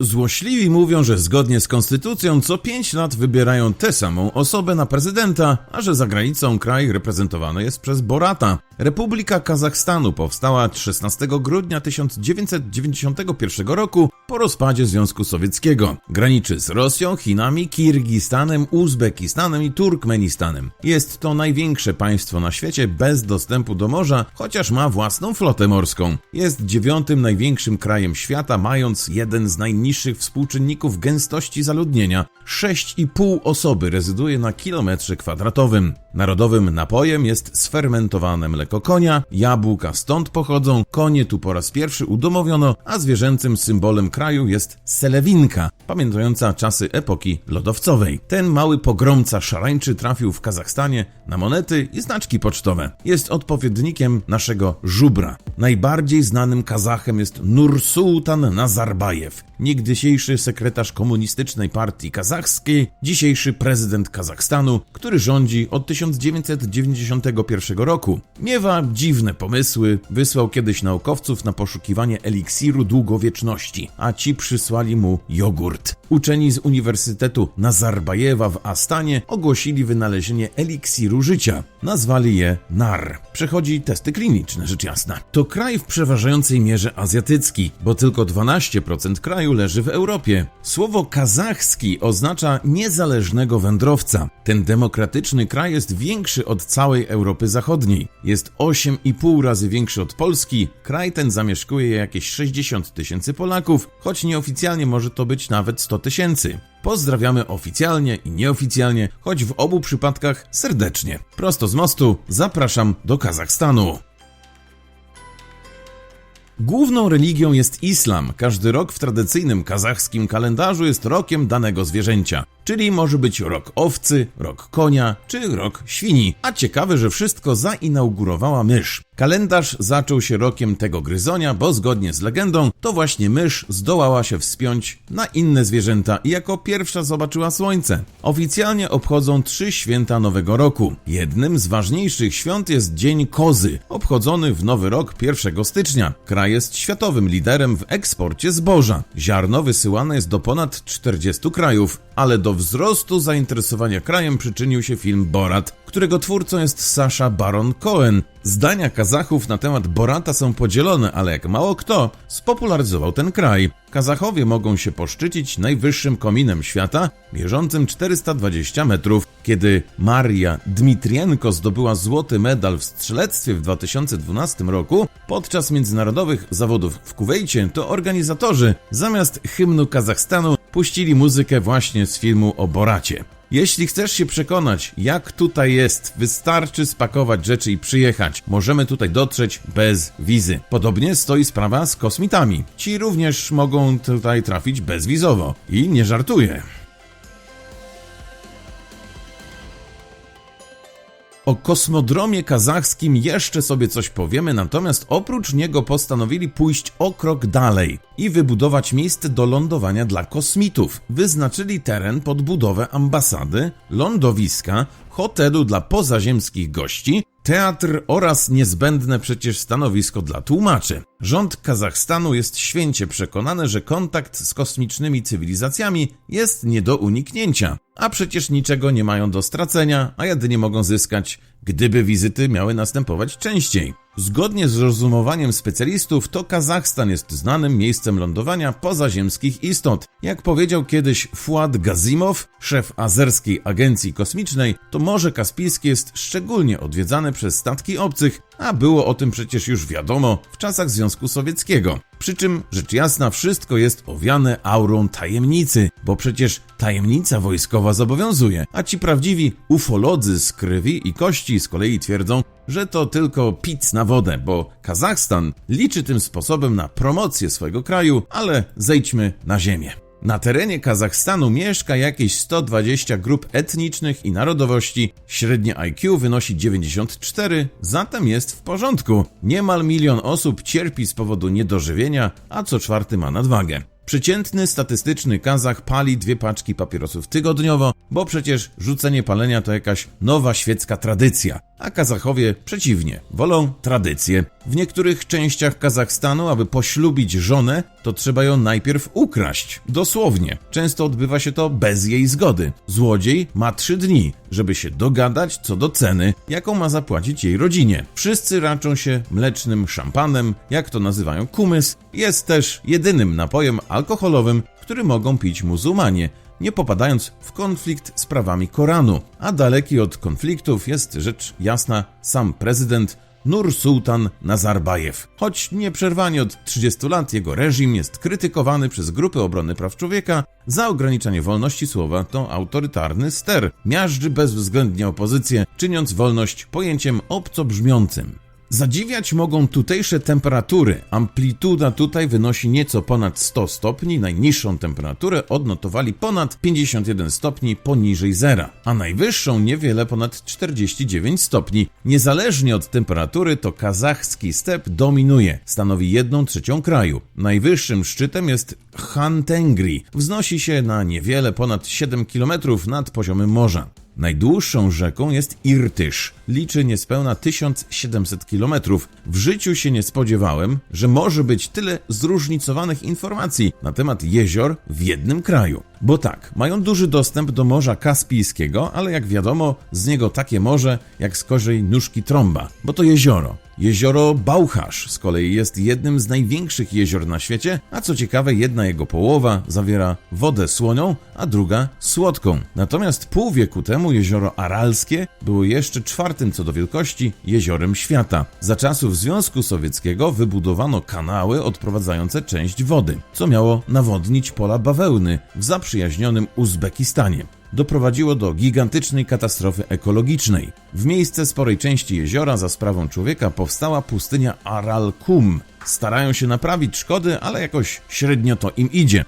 Złośliwi mówią, że zgodnie z konstytucją co 5 lat wybierają tę samą osobę na prezydenta, a że za granicą kraj reprezentowany jest przez Borata. Republika Kazachstanu powstała 16 grudnia 1991 roku po rozpadzie Związku Sowieckiego. Graniczy z Rosją, Chinami, Kirgistanem, Uzbekistanem i Turkmenistanem. Jest to największe państwo na świecie bez dostępu do morza, chociaż ma własną flotę morską. Jest dziewiątym największym krajem świata, mając jeden z najniższych współczynników gęstości zaludnienia. 6,5 osoby rezyduje na kilometrze kwadratowym. Narodowym napojem jest sfermentowane mleko konia, jabłka stąd pochodzą, konie tu po raz pierwszy udomowiono, a zwierzęcym symbolem kraju jest selewinka, pamiętająca czasy epoki lodowcowej. Ten mały pogromca szarańczy trafił w Kazachstanie na monety i znaczki pocztowe. Jest odpowiednikiem naszego żubra. Najbardziej znanym Kazachem jest Nursultan Nazarbajew, niegdysiejszy sekretarz komunistycznej partii kazachskiej, dzisiejszy prezydent Kazachstanu, który rządzi od 1991 roku. Miewa dziwne pomysły, wysłał kiedyś naukowców na poszukiwanie eliksiru długowieczności, a ci przysłali mu jogurt. Uczeni z Uniwersytetu Nazarbajewa w Astanie ogłosili wynalezienie eliksiru życia. Nazwali je NAR. Przechodzi testy kliniczne, rzecz jasna. To kraj w przeważającej mierze azjatycki, bo tylko 12% kraju leży w Europie. Słowo kazachski oznacza niezależnego wędrowca. Ten demokratyczny kraj jest większy od całej Europy Zachodniej. Jest 8,5 razy większy od Polski. Kraj ten zamieszkuje jakieś 60 tysięcy Polaków, choć nieoficjalnie może to być nawet 100 tysięcy. Pozdrawiamy oficjalnie i nieoficjalnie, choć w obu przypadkach serdecznie. Prosto z mostu zapraszam do Kazachstanu. Główną religią jest islam. Każdy rok w tradycyjnym kazachskim kalendarzu jest rokiem danego zwierzęcia. Czyli może być rok owcy, rok konia czy rok świni. A ciekawe, że wszystko zainaugurowała mysz. Kalendarz zaczął się rokiem tego gryzonia, bo zgodnie z legendą to właśnie mysz zdołała się wspiąć na inne zwierzęta i jako pierwsza zobaczyła słońce. Oficjalnie obchodzą trzy święta Nowego Roku. Jednym z ważniejszych świąt jest Dzień Kozy, obchodzony w Nowy Rok 1 stycznia. Kraj jest światowym liderem w eksporcie zboża. Ziarno wysyłane jest do ponad 40 krajów, ale do wzrostu zainteresowania krajem przyczynił się film Borat, którego twórcą jest Sasha Baron Cohen. Zdania Kazachów na temat Borata są podzielone, ale jak mało kto spopularyzował ten kraj. Kazachowie mogą się poszczycić najwyższym kominem świata, mierzącym 420 metrów. Kiedy Maria Dmitrienko zdobyła złoty medal w strzelectwie w 2012 roku podczas międzynarodowych zawodów w Kuwejcie, to organizatorzy zamiast hymnu Kazachstanu puścili muzykę właśnie z filmu o Boracie. Jeśli chcesz się przekonać, jak tutaj jest, wystarczy spakować rzeczy i przyjechać. Możemy tutaj dotrzeć bez wizy. Podobnie stoi sprawa z kosmitami. Ci również mogą tutaj trafić bezwizowo. I nie żartuję. O kosmodromie kazachskim jeszcze sobie coś powiemy, natomiast oprócz niego postanowili pójść o krok dalej i wybudować miejsce do lądowania dla kosmitów. Wyznaczyli teren pod budowę ambasady, lądowiska, hotelu dla pozaziemskich gości, teatr oraz niezbędne przecież stanowisko dla tłumaczy. Rząd Kazachstanu jest święcie przekonany, że kontakt z kosmicznymi cywilizacjami jest nie do uniknięcia, a przecież niczego nie mają do stracenia, a jedynie mogą zyskać, gdyby wizyty miały następować częściej. Zgodnie z rozumowaniem specjalistów, to Kazachstan jest znanym miejscem lądowania pozaziemskich istot. Jak powiedział kiedyś Fuad Gazimow, szef azerskiej agencji kosmicznej, to Morze Kaspijskie jest szczególnie odwiedzane przez statki obcych, a było o tym przecież już wiadomo w czasach Związku Sowieckiego. Przy czym, rzecz jasna, wszystko jest owiane aurą tajemnicy, bo przecież tajemnica wojskowa zobowiązuje, a ci prawdziwi ufolodzy z krwi i kości z kolei twierdzą, że to tylko pic na wodę, bo Kazachstan liczy tym sposobem na promocję swojego kraju, ale zejdźmy na ziemię. Na terenie Kazachstanu mieszka jakieś 120 grup etnicznych i narodowości. Średnie IQ wynosi 94, zatem jest w porządku. Niemal milion osób cierpi z powodu niedożywienia, a co czwarty ma nadwagę. Przeciętny statystyczny Kazach pali dwie paczki papierosów tygodniowo, bo przecież rzucenie palenia to jakaś nowa świecka tradycja, a Kazachowie przeciwnie, wolą tradycję. W niektórych częściach Kazachstanu, aby poślubić żonę, to trzeba ją najpierw ukraść. Dosłownie. Często odbywa się to bez jej zgody. Złodziej ma trzy dni, żeby się dogadać co do ceny, jaką ma zapłacić jej rodzinie. Wszyscy raczą się mlecznym szampanem, jak to nazywają kumys. Jest też jedynym napojem alkoholowym, który mogą pić muzułmanie, nie popadając w konflikt z prawami Koranu. A daleki od konfliktów jest rzecz jasna sam prezydent Nur Sultan Nazarbajew. Choć nieprzerwanie od 30 lat jego reżim jest krytykowany przez grupy obrony praw człowieka za ograniczanie wolności słowa, to autorytarny ster miażdży bezwzględnie opozycję, czyniąc wolność pojęciem obcobrzmiącym. Zadziwiać mogą tutejsze temperatury. Amplituda tutaj wynosi nieco ponad 100 stopni, najniższą temperaturę odnotowali ponad 51 stopni poniżej zera, a najwyższą niewiele ponad 49 stopni. Niezależnie od temperatury to kazachski step dominuje, stanowi 1 trzecią kraju. Najwyższym szczytem jest Hantengri, wznosi się na niewiele ponad 7 km nad poziomem morza. Najdłuższą rzeką jest Irtysz. Liczy niespełna 1700 km. W życiu się nie spodziewałem, że może być tyle zróżnicowanych informacji na temat jezior w jednym kraju. Bo tak, mają duży dostęp do Morza Kaspijskiego, ale jak wiadomo, z niego takie morze jak z nóżki trąba, bo to jezioro. Jezioro Bauchasz z kolei jest jednym z największych jezior na świecie, a co ciekawe, jedna jego połowa zawiera wodę słonią, a druga słodką. Natomiast pół wieku temu jezioro Aralskie było jeszcze czwartym co do wielkości jeziorem świata. Za czasów Związku Sowieckiego wybudowano kanały odprowadzające część wody, co miało nawodnić pola bawełny w zaprzyjaźnionym Uzbekistanie doprowadziło do gigantycznej katastrofy ekologicznej. W miejsce sporej części jeziora za sprawą człowieka powstała pustynia Aral-Kum. Starają się naprawić szkody, ale jakoś średnio to im idzie.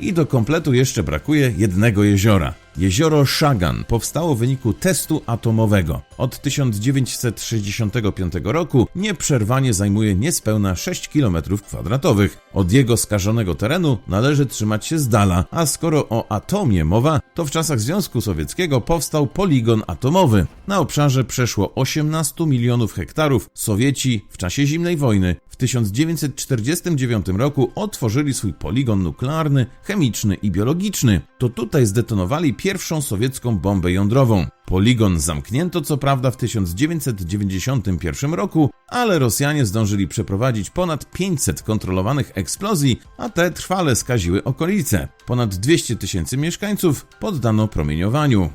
I do kompletu jeszcze brakuje jednego jeziora. Jezioro Shagan powstało w wyniku testu atomowego. Od 1965 roku nieprzerwanie zajmuje niespełna 6 km2. Od jego skażonego terenu należy trzymać się z dala, a skoro o atomie mowa, to w czasach Związku Sowieckiego powstał poligon atomowy. Na obszarze przeszło 18 milionów hektarów Sowieci w czasie zimnej wojny 1949 roku otworzyli swój poligon nuklearny, chemiczny i biologiczny. To tutaj zdetonowali pierwszą sowiecką bombę jądrową. Poligon zamknięto co prawda w 1991 roku, ale Rosjanie zdążyli przeprowadzić ponad 500 kontrolowanych eksplozji, a te trwale skaziły okolice. Ponad 200 tysięcy mieszkańców poddano promieniowaniu.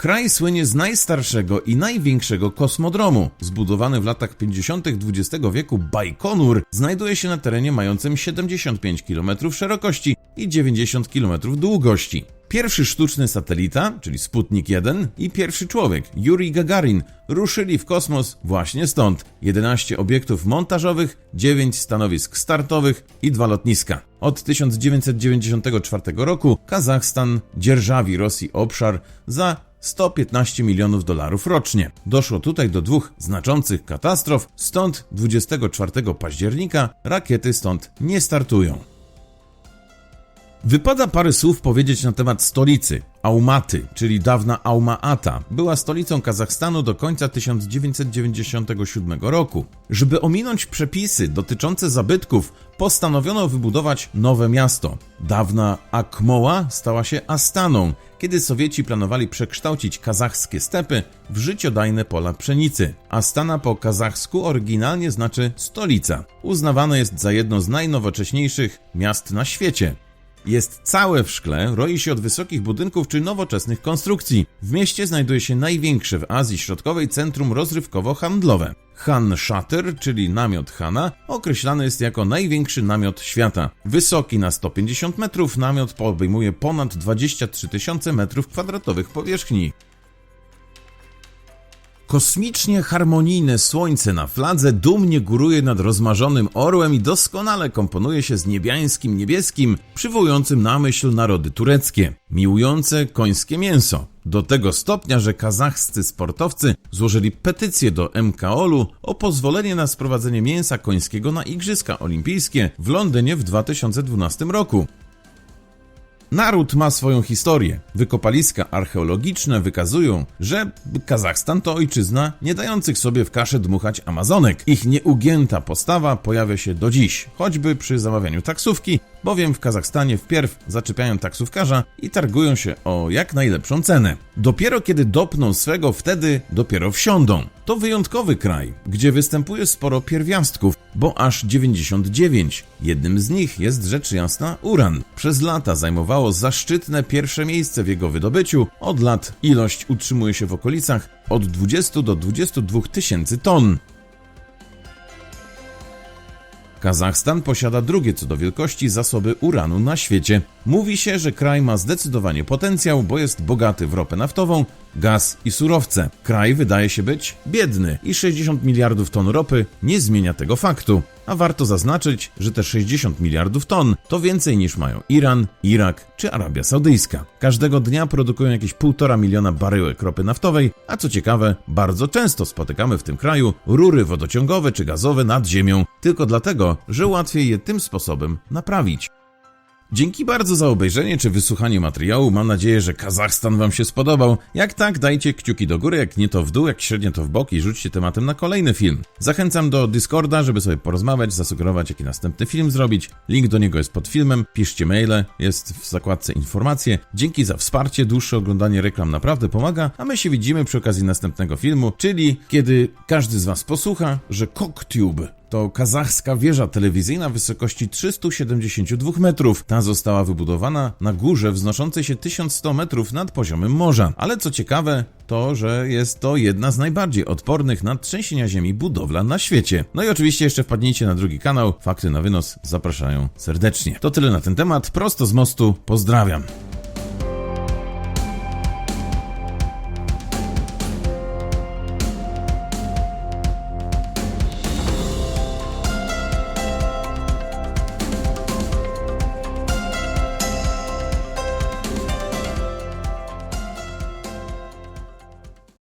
Kraj słynie z najstarszego i największego kosmodromu. Zbudowany w latach 50. XX wieku Bajkonur znajduje się na terenie mającym 75 km szerokości i 90 km długości. Pierwszy sztuczny satelita, czyli Sputnik 1 i pierwszy człowiek, Yuri Gagarin, ruszyli w kosmos właśnie stąd. 11 obiektów montażowych, 9 stanowisk startowych i dwa lotniska. Od 1994 roku Kazachstan dzierżawi Rosji obszar za 115 milionów dolarów rocznie. Doszło tutaj do dwóch znaczących katastrof, stąd 24 października rakiety stąd nie startują. Wypada parę słów powiedzieć na temat stolicy. Aumaty, czyli dawna Alma-Ata, była stolicą Kazachstanu do końca 1997 roku. Żeby ominąć przepisy dotyczące zabytków, postanowiono wybudować nowe miasto. Dawna Akmoła stała się Astaną, kiedy Sowieci planowali przekształcić kazachskie stepy w życiodajne pola pszenicy. Astana po kazachsku oryginalnie znaczy stolica. Uznawane jest za jedno z najnowocześniejszych miast na świecie. Jest całe w szkle, roi się od wysokich budynków czy nowoczesnych konstrukcji. W mieście znajduje się największe w Azji Środkowej centrum rozrywkowo-handlowe. Han Shatter, czyli namiot Hana, określany jest jako największy namiot świata. Wysoki na 150 metrów, namiot obejmuje ponad 23 tysiące metrów kwadratowych powierzchni. Kosmicznie harmonijne słońce na fladze dumnie góruje nad rozmarzonym orłem i doskonale komponuje się z niebiańskim niebieskim, przywołującym na myśl narody tureckie, miłujące końskie mięso. Do tego stopnia, że kazachscy sportowcy złożyli petycję do MKOL-u o pozwolenie na sprowadzenie mięsa końskiego na Igrzyska Olimpijskie w Londynie w 2012 roku. Naród ma swoją historię. Wykopaliska archeologiczne wykazują, że Kazachstan to ojczyzna nie dających sobie w kaszę dmuchać Amazonek. Ich nieugięta postawa pojawia się do dziś, choćby przy zamawianiu taksówki, bowiem w Kazachstanie wpierw zaczepiają taksówkarza i targują się o jak najlepszą cenę. Dopiero kiedy dopną swego, wtedy dopiero wsiądą. To wyjątkowy kraj, gdzie występuje sporo pierwiastków, bo aż 99. Jednym z nich jest rzecz jasna uran. Przez lata zajmowało zaszczytne pierwsze miejsce w jego wydobyciu. Od lat ilość utrzymuje się w okolicach od 20 do 22 tysięcy ton. Kazachstan posiada drugie co do wielkości zasoby uranu na świecie. Mówi się, że kraj ma zdecydowanie potencjał, bo jest bogaty w ropę naftową, gaz i surowce. Kraj wydaje się być biedny i 60 miliardów ton ropy nie zmienia tego faktu. A warto zaznaczyć, że te 60 miliardów ton to więcej niż mają Iran, Irak czy Arabia Saudyjska. Każdego dnia produkują jakieś 1,5 miliona baryłek ropy naftowej, a co ciekawe, bardzo często spotykamy w tym kraju rury wodociągowe czy gazowe nad ziemią, tylko dlatego, że łatwiej je tym sposobem naprawić. Dzięki bardzo za obejrzenie czy wysłuchanie materiału. Mam nadzieję, że Kazachstan Wam się spodobał. Jak tak, dajcie kciuki do góry, jak nie to w dół, jak średnio to w bok i rzućcie tematem na kolejny film. Zachęcam do Discorda, żeby sobie porozmawiać, zasugerować jaki następny film zrobić. Link do niego jest pod filmem. Piszcie maile, jest w zakładce informacje. Dzięki za wsparcie, dłuższe oglądanie reklam naprawdę pomaga, a my się widzimy przy okazji następnego filmu, czyli kiedy każdy z Was posłucha, że CockTube to kazachska wieża telewizyjna wysokości 372 metrów. Ta została wybudowana na górze wznoszącej się 1100 metrów nad poziomem morza. Ale co ciekawe, to, że jest to jedna z najbardziej odpornych na trzęsienia ziemi budowla na świecie. No i oczywiście jeszcze wpadnijcie na drugi kanał. Fakty na wynos zapraszają serdecznie. To tyle na ten temat. Prosto z mostu. Pozdrawiam.